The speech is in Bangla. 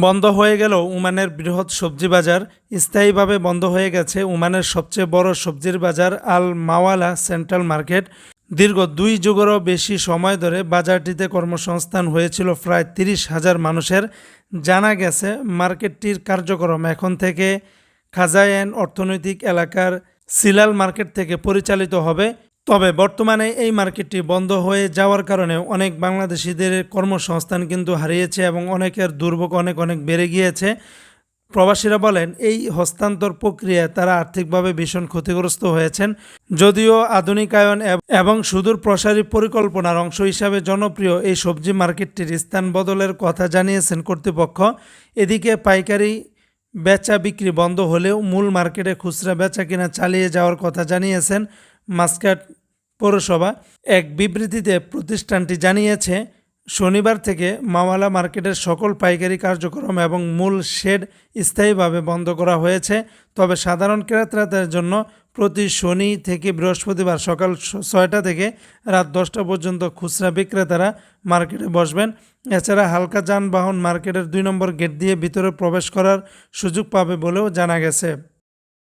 বন্ধ হয়ে গেল ওমানের বৃহৎ সবজি বাজার। স্থায়ীভাবে বন্ধ হয়ে গেছে ওমানের সবচেয়ে বড় সবজির বাজার আল মাওয়ালা সেন্ট্রাল মার্কেট। দীর্ঘ দুই যুগেরও বেশি সময় ধরে বাজারটিতে কর্মসংস্থান হয়েছিল প্রায় তিরিশ হাজার মানুষের। জানা গেছে, মার্কেটটির কার্যক্রম এখন থেকে খাজায়ান অর্থনৈতিক এলাকার সিলাল মার্কেট থেকে পরিচালিত হবে। তবে বর্তমানে এই মার্কেটটি বন্ধ হয়ে যাওয়ার কারণে অনেক বাংলাদেশিদের কর্মসংস্থান কিন্তু হারিয়েছে এবং অনেকের দুর্ভোগ অনেক অনেক বেড়ে গিয়েছে। প্রবাসীরা বলেন, এই হস্তান্তর প্রক্রিয়ায় তারা আর্থিকভাবে ভীষণ ক্ষতিগ্রস্ত হয়েছেন। যদিও আধুনিকায়ন এবং সুদূর প্রসারী পরিকল্পনার অংশ হিসাবে জনপ্রিয় এই সবজি মার্কেটটির স্থান বদলের কথা জানিয়েছেন কর্তৃপক্ষ। এদিকে পাইকারি বেচা বিক্রি বন্ধ হলেও মূল মার্কেটে খুচরা বেচা কিনা চালিয়ে যাওয়ার কথা জানিয়েছেন মাস্কাট পৌরসভা। এক বিবৃতিতে প্রতিষ্ঠানটি জানিয়েছে শনিবার থেকে মাওয়ালা মার্কেটের সকল পাইকারি কার্যক্রম এবং মূল শেড স্থায়ীভাবে বন্ধ করা হয়েছে। তবে সাধারণ ক্রেতাদের জন্য প্রতি শনি থেকে বৃহস্পতিবার সকাল ছয়টা থেকে রাত দশটা পর্যন্ত খুচরা বিক্রেতারা মার্কেটে বসবেন। এছাড়া হালকা যানবাহন মার্কেটের দুই নম্বর গেট দিয়ে ভিতরে প্রবেশ করার সুযোগ পাবে বলেও জানা গেছে।